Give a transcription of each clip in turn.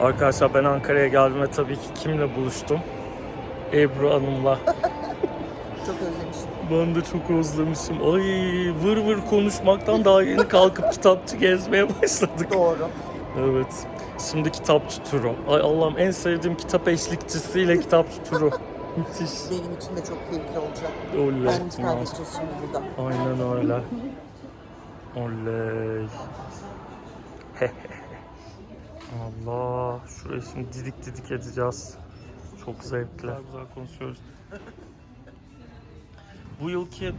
Arkadaşlar ben Ankara'ya geldim ve tabii ki kimle buluştum? Ebru Hanım'la. Çok özlemişim. Ben de çok özlemişim. Ay vır vır konuşmaktan daha yeni kalkıp kitapçı gezmeye başladık. Doğru. Evet. Şimdi kitapçı turu. Ay Allah'ım en sevdiğim kitap eşlikçisiyle kitapçı turu. Müthiş. Benim için de çok keyifli olacak. Oley. Kendimiz kaybedeceğiz şimdi burada. Aynen öyle. Oley. Allah. Şurayı şimdi didik didik edeceğiz. Çok zevkli. Güzel güzel konuşuyoruz. Bu yılki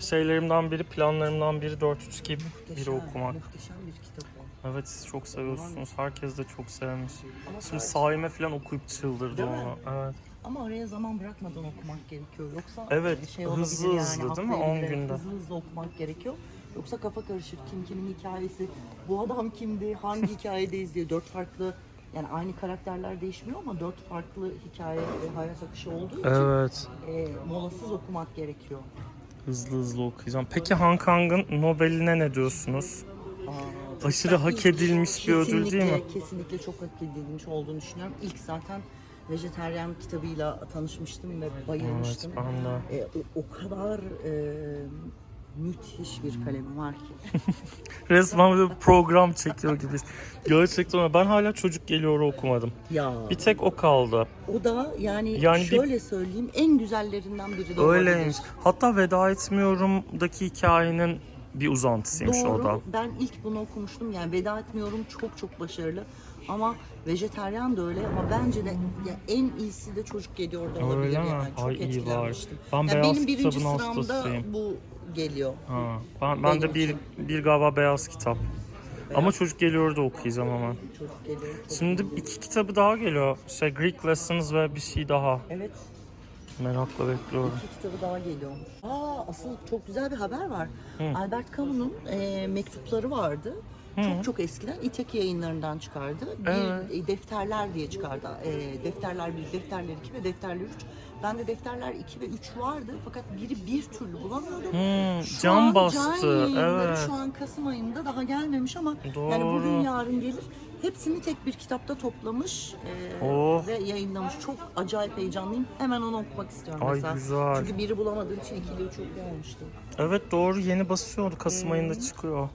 şeylerimden biri, planlarımdan biri 4-3 gibi biri okumak. Muhteşem bir kitap o. Evet siz çok seviyorsunuz. Herkes de çok sevmiş. Ama, Şimdi sadece- Saime falan okuyup çıldırdı Değil mi? onu. Evet. ama araya zaman bırakmadan okumak gerekiyor. Yoksa Evet, bir şey hızlı olabilir hızlı yani, değil mi? hafta 10 içinde günde. Hızlı hızlı okumak gerekiyor. Yoksa kafa karışır. Kim kimin hikayesi, bu adam kimdi, hangi hikayedeyiz diye dört farklı yani aynı karakterler değişmiyor ama dört farklı hikaye ve hayat akışı olduğu için Evet. e, molasız okumak gerekiyor. Hızlı hızlı okuyacağım. Peki Han Kang'ın Nobel'ine ne diyorsunuz? Aa, çok Aşırı ben hak ilk edilmiş bir ödül değil mi? kesinlikle- Kesinlikle çok hak edilmiş olduğunu düşünüyorum. İlk zaten Vejeteryan kitabıyla tanışmıştım ve Evet bayılmıştım. ben de. E, o, o kadar e, müthiş bir kalemim var ki. Resmen bir program çekiyor gibi. Gerçekten. Ben hala çocuk geliyor okumadım. Ya Bir tek o kaldı. o da yani, Yani bir- şöyle söyleyeyim en güzellerinden biri de Öyleymiş. olabilir. Hatta Veda Etmiyorum'daki hikayenin bir uzantısıymış o da. Doğru. Ben ilk bunu okumuştum. Yani veda etmiyorum çok çok başarılı. Ama vejeteryan da öyle ama bence de ya en iyisi de çocuk geliyor da olabilir Öyle mi? yani. Çok Ay iyi var. etkilenmiştim. Ben Yani benim birinci sıramda hastasıyım. bu geliyor. Ha. Ben, ben de bir, bir galiba beyaz kitap. Ama çocuk geliyor da okuyacağım hemen. Çocuk geliyor. çok Şimdi iyi. iki kitabı daha geliyor. Şey Greek Lessons ve bir şey daha. Evet. Merakla bekliyorum. İki kitabı daha geliyormuş. Aa asıl çok güzel bir haber var. Hı. Albert Camus'un e, mektupları vardı. Hı. Çok çok eskiden İtaki yayınlarından çıkardı. Bir e, defterler diye çıkardı. E, defterler 1, defterler 2 ve defterler 3. Bende defterler 2 ve 3 vardı fakat biri bir türlü bulamıyordum. Hmm, Şu can an bastı. can evet. Şu an Kasım ayında daha gelmemiş ama yani Doğru. bugün yarın gelir. Hepsini tek bir kitapta toplamış e, Oh. ve yayınlamış. Çok acayip heyecanlıyım. Hemen onu okumak istiyorum Ay mesela. güzel. Çünkü biri bulamadığım için ikiyle üç okuyamamıştım. Evet doğru yeni basıyordu. Kasım ayında çıkıyor.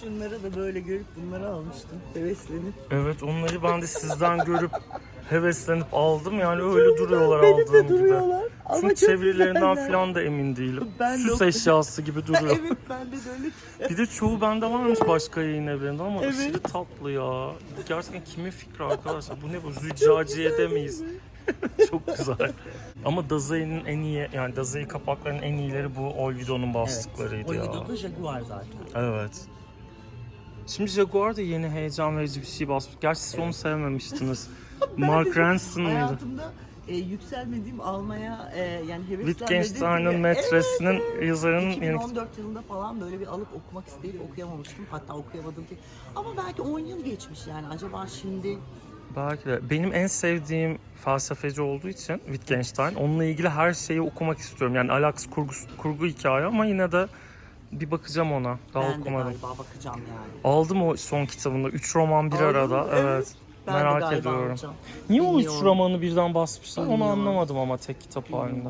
Şunları da böyle görüp bunları almıştım. Heveslenip. Evet onları ben de sizden görüp heveslenip aldım. Yani öyle duruyorlar aldığım gibi. Ama Çünkü çok çevirilerinden güzeller. falan da emin değilim. Ben Süs okudum. eşyası gibi duruyor. evet bende de öyle. Bir de çoğu bende varmış başka yayın evlerinde ama Evet. aşırı tatlı ya. Gerçekten kimin fikri arkadaşlar? Bu ne bu? Züccaciye demeyiz. Çok güzel. Ama Dazai'nin en iyi yani Dazai kapaklarının en iyileri bu Olvido'nun bastıklarıydı evet. ya. Oyvido'da Jaguar zaten. Evet. Şimdi Jaguar da yeni heyecan verici bir şey basmış. Gerçi siz onu sevmemiştiniz. Mark Ranson mıydı? Hayatımda e, yükselmediğim almaya e, yani heveslenmediğim. Wittgenstein'ın metresinin yazarının yeni 2014 yılında falan böyle bir alıp okumak isteyip okuyamamıştım. Hatta okuyamadım ki. Ama belki 10 yıl geçmiş yani. Acaba şimdi Belki de. Benim en sevdiğim felsefeci olduğu için Wittgenstein. Onunla ilgili her şeyi okumak istiyorum. Yani alaks kurgu, kurgu hikaye ama yine de bir bakacağım ona. Daha ben de okumadım. galiba bakacağım yani. Aldım o son kitabında. Üç roman bir Aldın arada. mı? Evet. Ben de Merak ediyorum. alacağım. Niye o üç Bilmiyorum. romanı birden basmışlar onu Bilmiyorum. anlamadım ama tek kitap halinde.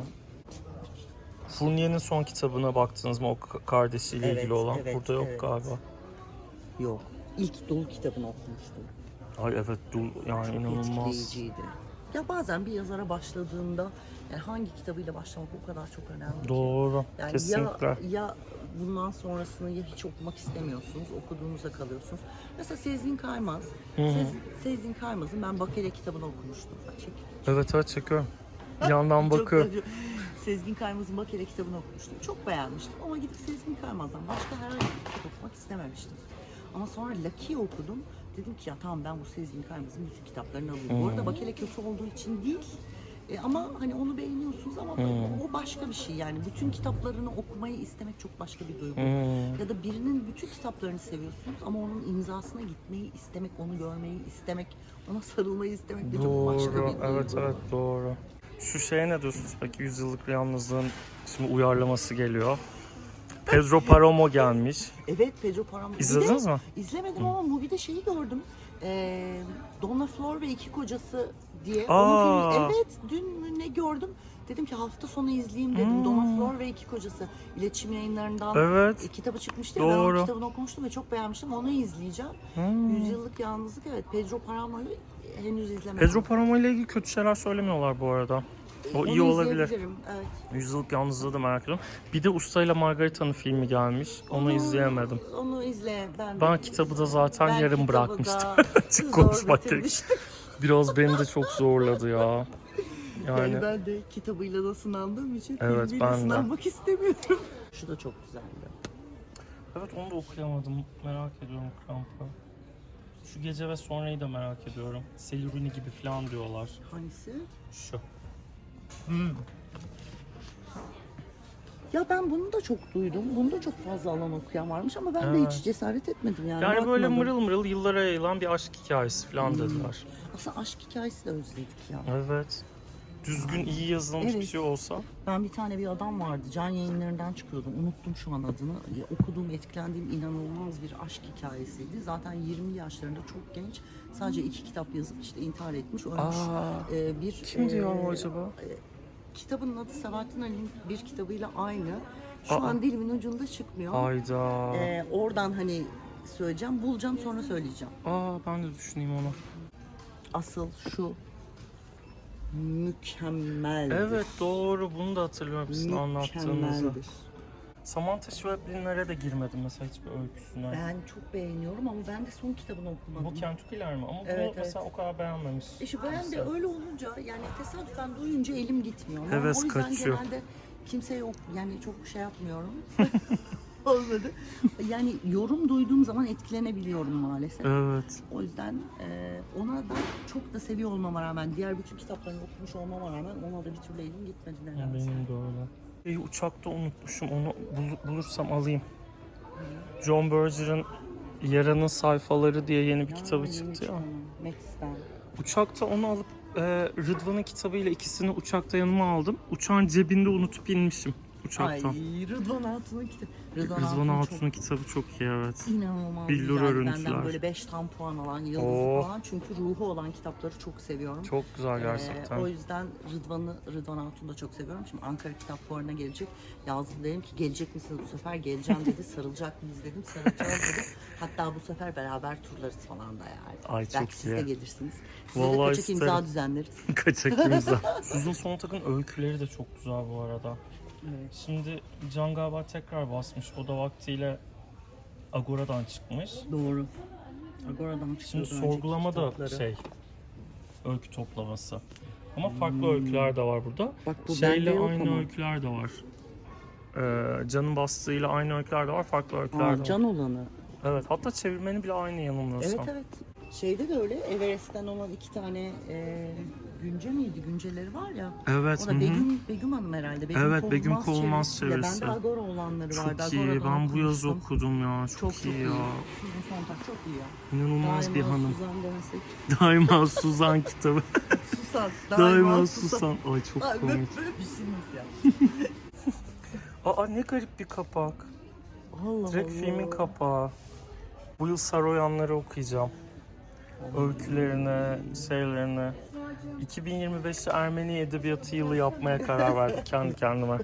Fournier'in son kitabına baktınız mı o kardeşiyle Evet, ilgili olan? evet, Burada yok evet. galiba. Yok. İlk dolu kitabını okumuştum. Ay evet dul yani Çok inanılmaz. etkileyiciydi. Ya bazen bir yazara başladığında yani hangi kitabıyla başlamak o kadar çok önemli ki. Doğru. Yani Kesinlikle. ya, ya bundan sonrasını ya hiç okumak istemiyorsunuz, okuduğunuzda kalıyorsunuz. Mesela Sezgin Kaymaz. Sez- Sezgin Kaymaz'ın ben Bakele kitabını okumuştum. Açık. Evet evet çekiyorum. Bir yandan bakıyorum. Sezgin Kaymaz'ın Bakele kitabını okumuştum. Çok beğenmiştim ama gidip Sezgin Kaymaz'dan başka herhangi bir kitap okumak istememiştim. Ama sonra Lucky'yi okudum. Dedim ki ya tamam ben bu Sezgin Kaymaz'ın bütün kitaplarını alayım. Bu arada Hmm. Bakele kötü olduğu için değil. E, ama hani onu beğeniyorsunuz ama Hmm. o başka bir şey yani. Bütün kitaplarını okumayı istemek çok başka bir duygu. Hmm. Ya da birinin bütün kitaplarını seviyorsunuz ama onun imzasına gitmeyi istemek, onu görmeyi istemek, ona sarılmayı istemek de çok başka bir Doğru. duygu. Evet evet doğru. Şu şeye ne diyorsunuz peki? Yüzyıllık yalnızlığın şimdi uyarlaması geliyor. Pedro Palomo gelmiş. Evet Pedro Paramo. İzlediniz mi? İzlemedim ama Mubi'de şeyi gördüm. Ee, Donna Flor ve iki kocası diye. Aa. Filmi, evet dün mü ne gördüm. Dedim ki hafta sonu izleyeyim dedim. Hmm. Donna Flor ve iki kocası. İletişim yayınlarından Evet. e, kitabı çıkmıştı ya. Ben Doğru. o kitabını okumuştum ve çok beğenmiştim. Onu izleyeceğim. Hmm. Yüzyıllık Yalnızlık evet. Pedro Páramo henüz izlemedim. Pedro Paramo ile ilgili kötü şeyler söylemiyorlar bu arada. O Onu iyi olabilir. izleyebilirim, Evet. Yüzyıllık Yalnızlığı da merak ediyorum. Bir de Usta ile Margarita'nın filmi gelmiş. Onu izleyemedim. Onu izle. Ben, Ben kitabı da zaten ben yarım kitabı bırakmıştım. Açık zor konuşmak bitirmiştim. Biraz beni de çok zorladı ya. Yani, Yani ben de kitabıyla da sınandığım için Evet, filmiyle ben de. sınanmak istemiyorum. Şu da çok güzeldi. evet onu da okuyamadım. Merak ediyorum Kramp'ı. Şu gece ve sonrayı da merak ediyorum. Selürini gibi falan diyorlar. Hangisi? Şu. Ya ben bunu da çok duydum. Bunu da çok fazla alan okuyan varmış ama ben de Evet. hiç cesaret etmedim yani. Yani böyle bakmadım. mırıl mırıl yıllara yayılan bir aşk hikayesi falan dediler. Aslında aşk hikayesi de özledik ya. Evet. Düzgün iyi yazılmış bir Evet. şey olsa. Ben bir tane bir adam vardı. Can yayınlarından çıkıyordum. Unuttum şu an adını. Ya, Okuduğum, etkilendiğim inanılmaz bir aşk hikayesiydi. Zaten 20 yaşlarında çok genç. Sadece iki kitap yazıp işte intihar etmiş, ölmüş. Aa, Ee, bir kim diyor e, o acaba? Kitabın adı Sabahattin Ali'nin bir kitabıyla aynı. Şu Aa. an dilimin ucunda çıkmıyor. Hayda. Ee, oradan hani söyleyeceğim, bulacağım sonra söyleyeceğim. Aa ben de düşüneyim onu. Asıl şu mükemmeldir. Evet doğru bunu da hatırlıyorum sizin anlattığınızı. Samantha Schweblin'lere de girmedim mesela hiçbir öyküsüne. Ben çok beğeniyorum ama ben de son kitabını okumadım. Bu Kentucky'ler mi? Ama bunu Evet, mesela o kadar beğenmemiş. İşte ben de öyle olunca yani tesadüfen duyunca elim gitmiyor. Heves o yüzden kaçıyor. genelde kimse yok yani çok şey yapmıyorum. Olmadı. Yani yorum duyduğum zaman etkilenebiliyorum maalesef. Evet. O yüzden e, ona da çok da seviyor olmama rağmen, diğer bütün kitaplarını okumuş olmama rağmen ona da bir türlü elim gitmedi nedense. Benim de öyle. Şeyi uçakta unutmuşum. Onu bul- bulursam alayım. John Berger'ın Yaranın Sayfaları diye yeni bir Ya, kitabı yeni çıktı ya. çıkan. Uçakta onu alıp e, Rıdvan'ın kitabıyla ikisini uçakta yanıma aldım. Uçağın cebinde unutup inmişim uçaktan. Ay Rıdvan Hatun'un kitabı. Rıdvan, Rıdvan Hatun Hatun'un kitabı çok iyi evet. çok inanılmaz Billur güzeldi. örüntüler. Benden böyle 5 tam puan alan yıldız Oh. falan. Çünkü ruhu olan kitapları çok seviyorum. Çok güzel Ee, gerçekten. o yüzden Rıdvan'ı, Rıdvan Hatun'u da çok seviyorum. Şimdi Ankara Kitap Fuarı'na gelecek. Yazdım dedim ki gelecek misiniz bu sefer? Geleceğim dedi. Sarılacak mıyız dedim. Sarılacağız dedi. Hatta bu sefer beraber turlarız falan da yani. Ay, çok Belki siz de iyi. gelirsiniz. Size Vallahi de kaçak imza isterim. düzenleriz. Kaçak imza. Susan Sontag'ın öyküleri de çok güzel bu arada. Evet. Şimdi Can galiba tekrar basmış. O da vaktiyle Agora'dan çıkmış. Doğru. Agora'dan Şimdi çıkıyordu sorgulama da kitapları. şey öykü toplaması. Ama farklı öyküler de var burada. Bak bu Şeyle aynı ama. öyküler de var. Ee, Can'ın bastığıyla aynı öyküler de var, farklı öyküler de Aa, var. can olanı. Evet, hatta çevirmeni bile aynı yanılmıyorsam. Evet evet. Şeyde de öyle Everest'ten olan iki tane e, günce miydi? Günceleri var ya. Evet, O da hı. Begüm, Begüm Hanım herhalde. Begüm Evet, Begüm Kovulmaz çevirisiyle. çevirisi. Bende Agora olanları vardı. Çok iyi. Agora'dan Ben bu yaz okumuştum. okudum ya. Çok, Çok çok iyi iyi. ya. Susan Sontag çok iyi ya. İnanılmaz bir Daima hanım. Suzan demesek. Daima Suzan kitabı. Susan. Daima Susan. Ay çok Ay, komik. böyle bir şeyimiz ya. Aa ne garip bir kapak. Allah Direkt Allah. filmin kapağı. Bu yıl Saroyanları okuyacağım. Öykülerini, şeylerini. 2025'te Ermeni Edebiyatı yılı yapmaya karar verdim kendi kendime.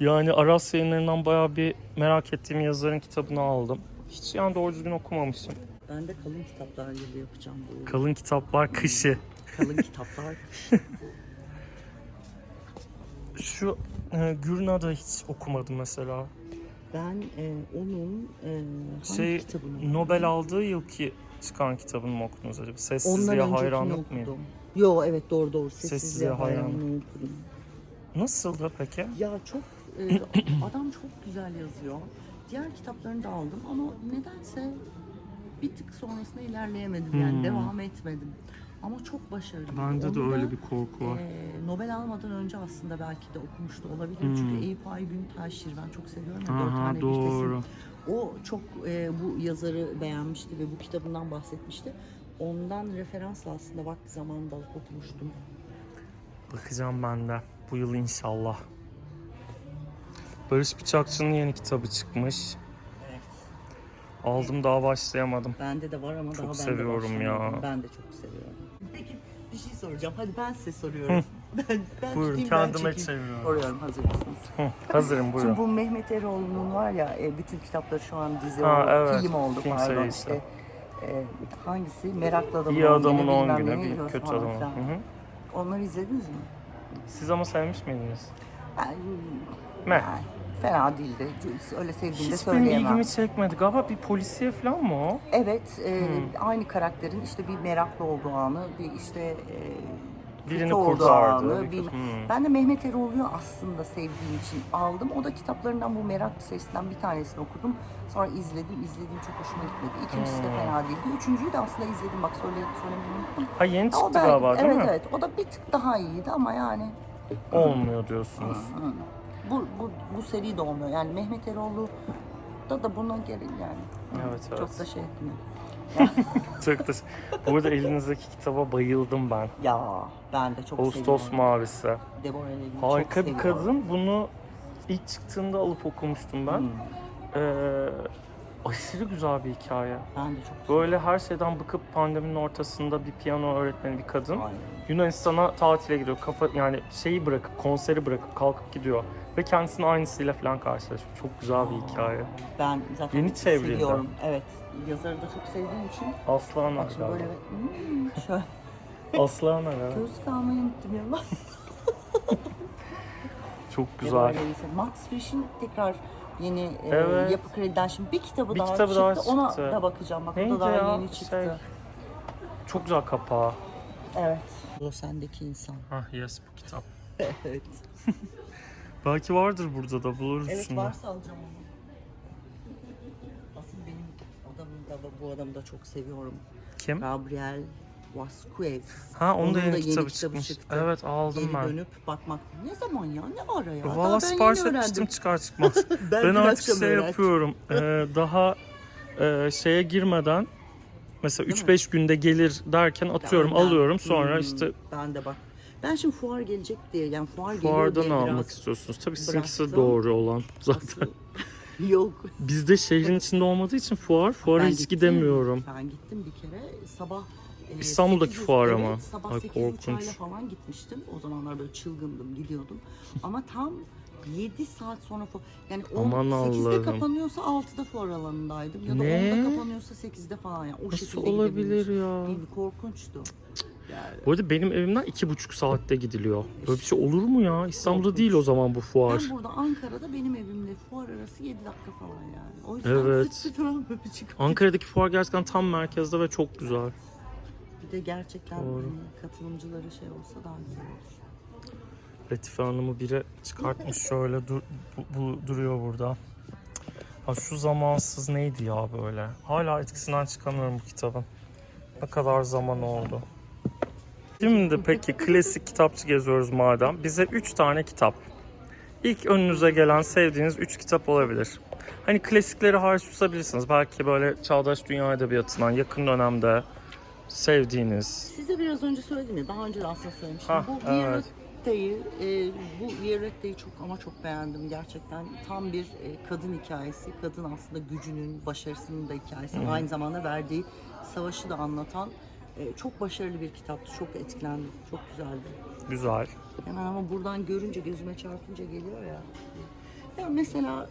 Yani Aras yayınlarından bayağı bir merak ettiğim yazarın kitabını aldım. Hiç yani doğru düzgün okumamışım. Ben de kalın kitaplar yılı yapacağım bu yıl. Kalın kitaplar kışı. Kalın kitaplar. Şu e, Gürna'da hiç okumadım mesela. Ben e, onun e, hangi Şey kitabını Nobel aldığı yılki çıkan kitabını mı okudunuz acaba? Ondan Sessizliğe öncekini hayranlık okudum. Yo evet doğru doğru. Sessizliğe Sessizliğe hayranlık. okudum. Nasıldı peki? Ya çok e, adam çok güzel yazıyor. Diğer kitaplarını da aldım ama nedense bir tık sonrasında ilerleyemedim yani Hmm. devam etmedim. Ama çok başarılı. Bende de Onu öyle bir korku var. e, Nobel almadan önce aslında belki de okumuştu olabilir. Hmm. Çünkü Eyüp Ay Güntaşir ben çok seviyorum. ya, Dört Aha Tane doğru. Birtesin. O çok e, bu yazarı beğenmişti ve bu kitabından bahsetmişti. Ondan referansla aslında vakti zamanında okumuştum. Bakacağım ben de. Bu yıl inşallah. Barış Bıçakçı'nın yeni kitabı çıkmış. Aldım daha başlayamadım. Bende de var ama Çok daha ben de seviyorum ya. başlamadım. Ben de çok seviyorum. Peki bir şey soracağım. Hadi ben size soruyorum. ben, ben Buyurun tutayım, ben kendime çekeyim. çeviriyorum. Soruyorum hazır mısınız? Hı, Hazırım Şimdi buyurun. bu Mehmet Eroğlu'nun var ya e, bütün kitapları şu an dizi Ha, oldu, evet, film oldu film pardon serisi. işte. e, hangisi? Meraklı adamın İyi 10 adamın günü, 10 bilmem bir kötü falan adamın. filan. Hı hı. Onları izlediniz mi? Siz ama sevmiş miydiniz? Yani, Meh. Fena değildi. Öyle sevdiğimde Hiç benim söyleyemem. ilgimi çekmedi. Galiba bir polisiye falan mı o? Evet, e, Hmm. aynı karakterin işte bir meraklı olduğu anı, bir işte e, kötü Birini olduğu kurtardı. anı. bir- bir- Hmm. Ben de Mehmet Eroğlu'yu aslında sevdiğim için aldım. O da kitaplarından bu merak sesinden bir tanesini okudum. Sonra izledim, izlediğim çok hoşuma gitmedi. İkincisi de Hmm. fena değildi. Üçüncüyü de aslında izledim. Bak söyle, söylemeyi unuttum. Ha yeni çıktı belki- galiba değil evet, mi? Evet, o da bir tık daha iyiydi ama yani Olmuyor diyorsunuz. Bu, bu, bu seri de olmuyor. Yani Mehmet Eroğlu da da buna gelin yani. Evet evet. Çok da şey etmiyor. Çok da... Bu arada elinizdeki kitaba bayıldım ben. Ya ben de çok Ağustos seviyorum. Mavisi. Deborah Harika çok bir seviyorum. kadın. Bunu ilk çıktığında alıp okumuştum ben. Hmm, Ee, aşırı güzel bir hikaye. ben de çok Böyle her şeyden bıkıp pandeminin ortasında bir piyano öğretmeni bir kadın Aynen. Yunanistan'a tatile gidiyor. Kafa yani şeyi bırakıp konseri bırakıp kalkıp gidiyor ve kendisinin aynısıyla falan karşılaşıyor. Çok güzel bir hikaye. Ben zaten Yeni çevrildi. seviyorum. Evet. Yazarı da çok sevdiğim için. Aslan Bak şimdi böyle Aga. hmm, şöyle Aslan Aga. göz kalmayı unuttum ya. Çok güzel. Max Frisch'in tekrar yeni e, Evet. Yapı Kredi'den şimdi bir kitabı Bir daha kitabı çıktı. daha Ona çıktı. da bakacağım. Bak o Neydi da daha ya? yeni çıktı. Şey- Çok güzel kapağı. Evet. O sendeki insan. Ah yes bu kitap. evet. Belki vardır burada da buluruz Evet şimdi. varsa alacağım onu. Asıl benim adamım da bu adamı da çok seviyorum. Kim? Gabriel Vasquez. Ha onun da Onun yeni da kitabı kitabı çıkmış. çıktı. Evet aldım Geri ben. dönüp bakmak. Ne zaman ya? Ne ara ya? Daha Valla ben sipariş yeni etmiştim çıkar çıkmaz. Ben, ben artık şey öğrendim. yapıyorum. Ee, daha e, şeye girmeden mesela Değil 3-5 günde gelir derken atıyorum Önden. alıyorum sonra Hmm, işte Ben de bak. Ben şimdi fuar gelecek diye yani fuar geliyor fuardan diye almak biraz istiyorsunuz. Tabii sizinkisi doğru olan zaten. Yok. Bizde şehrin içinde olmadığı için fuar, fuara Ben hiç gittim. gidemiyorum. Ben gittim bir kere sabah e, İstanbul'daki sekiz- fuar evet, ama. Sabah Ay, 8 korkunç. uçağıyla falan gitmiştim. O zamanlar böyle çılgındım gidiyordum. Ama tam 7 saat sonra fuar. Yani Aman 8'de Allah'ım. kapanıyorsa 6'da fuar alanındaydım. Ya da Ne? 10'da kapanıyorsa 8'de falan. Yani o Nasıl şekilde olabilir gidebilmiş. ya? Değil mi? Korkunçtu. Yani Bu arada benim evimden iki buçuk saatte gidiliyor. Böyle bir şey olur mu ya? İstanbul'da Korkunç. değil o zaman bu fuar. ben burada Ankara'da benim evimle fuar arası 7 dakika falan yani. O yüzden Evet. sık sık falan böyle çıkıp Ankara'daki fuar gerçekten tam merkezde ve çok güzel. De gerçekten Doğru. hani katılımcıları şey olsa daha güzel olur. Latife Hanım'ı biri çıkartmış şöyle dur, bu, bu duruyor burada. Ha şu zamansız neydi ya böyle? Hala etkisinden çıkamıyorum bu kitabın. Ne kadar zaman oldu. Şimdi peki klasik kitapçı geziyoruz madem. Bize 3 tane kitap. İlk önünüze gelen sevdiğiniz 3 kitap olabilir. Hani klasikleri hariç tutabilirsiniz. Belki böyle çağdaş dünya edebiyatından yakın dönemde sevdiğiniz. Size biraz önce söyledim ya, daha önce de aslında söylemiştim. Ha, bu evet. Violetta'yı, e, bu Violetta'yı çok ama çok beğendim gerçekten. Tam bir e, kadın hikayesi. Kadın aslında gücünün, başarısının da hikayesi. Hı. Aynı zamanda verdiği savaşı da anlatan e, çok başarılı bir kitaptı. Çok etkilendim. Çok güzeldi. Güzel. Hemen ama buradan görünce, gözüme çarpınca geliyor ya. Ya mesela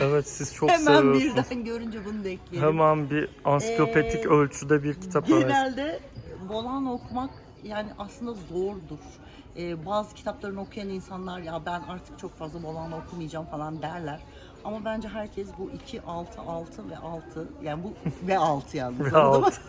Evet siz çok hemen seviyorsunuz. birden görünce bunu da ekleyelim. Hemen bir ansiklopedik Ee, ölçüde bir kitap önerisi. Genelde Bolan okumak yani aslında zordur. Ee, bazı kitaplarını okuyan insanlar ya ben artık çok fazla Bolan okumayacağım falan derler. Ama bence herkes bu 2, 6, 6 ve 6 yani bu ve 6 yalnız. Ve anladın mı? alt.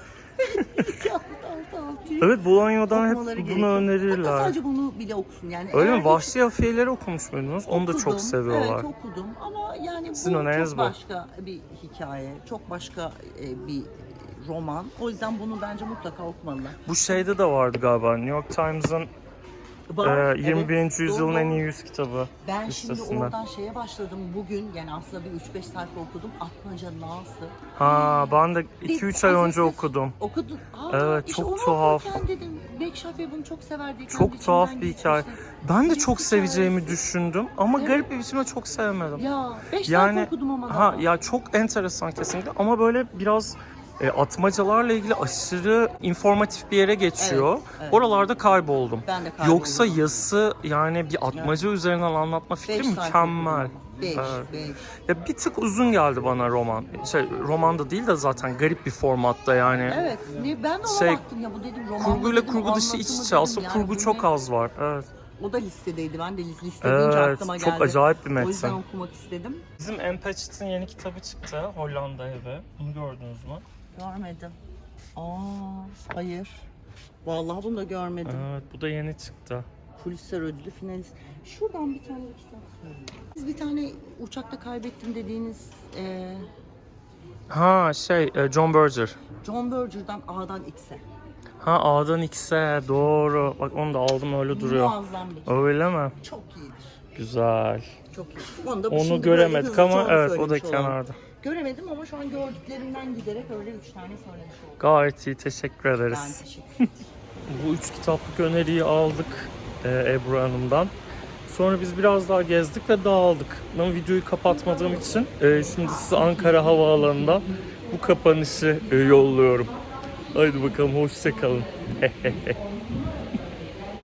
2, 6, 6, 6'yı Evet Bolonya'dan hep okumaları bunu gerekiyor. Hatta önerirler. sadece bunu bile okusun yani. Öyle Eğer mi? Vahşi Afiyeleri okumuş muydunuz? Onu da çok okudum, seviyorlar. Evet okudum ama yani Sizin bu öneriniz çok bu. başka bir hikaye. Çok başka e, bir roman. O yüzden bunu bence mutlaka okumalılar. Bu şeyde de vardı galiba. New York Times'ın Var, Ee, 21. evet, yüzyılın doğru. en iyi 100 kitabı Ben şimdi oradan şeye başladım bugün yani aslında bir 3-5 sayfa okudum. Atmaca Nası. Ha ben de 2-3 ay önce okudum. Okudun. Aa, Evet, çok onu tuhaf. okurken dedim Bekşaf Bey bunu çok sever diye. kendi Çok içimden tuhaf bir geçmişti. hikaye. Ben de Birisi çok seveceğimi düşündüm ama Evet. garip bir biçimde çok sevmedim. Ya 5 Yani okudum ama ha ya çok enteresan kesinlikle ama böyle biraz e, atmacalarla ilgili aşırı informatif bir yere geçiyor. Evet, evet. Oralarda kayboldum. Ben de kayboldum. Yoksa yası yani bir atmaca üzerinden anlatma fikri Beş mükemmel. Beş, Evet. beş. Ya bir tık uzun geldi bana roman. Şey romanda değil de zaten garip bir formatta yani. Evet. Ne, ben de ona Şey, baktım ya bu dedim roman Kurguyla dedim, kurgu dışı iç içe. Aslında yani kurgu çok az var. Evet. O da listedeydi. Ben de lis- liste Evet. aklıma geldi. Çok acayip bir O yüzden metin. okumak istedim. Bizim Patchett'in yeni kitabı çıktı. Hollanda evi. Bunu gördünüz mü? Görmedim. Aa, hayır. Vallahi bunu da görmedim. Evet. Bu da yeni çıktı. Pulitzer ödülü finalist. Şuradan bir tane kitap söyleyeyim. Siz bir tane uçakta kaybettim dediğiniz e, Ha şey e, John Berger. John Berger'dan A'dan X'e. Ha A'dan X'e doğru. Bak onu da aldım öyle duruyor. Muazzam bir kitap. Öyle mi? Çok iyidir. Güzel. Çok iyi. Onu, da Onu şimdi böyle göremedik hızlıca ama onu evet o da söylemiş olalım. kenarda. Göremedim ama şu an gördüklerimden giderek öyle üç tane söylemiş oldum. Gayet iyi teşekkür Ben ederiz. teşekkür ederim. Bu üç kitaplık öneriyi aldık e, Ebru Hanım'dan. Sonra biz biraz daha gezdik ve dağıldık. Ben videoyu kapatmadığım için e, şimdi size Ankara Havaalanı'ndan bu kapanışı e, yolluyorum. Haydi bakalım hoşçakalın.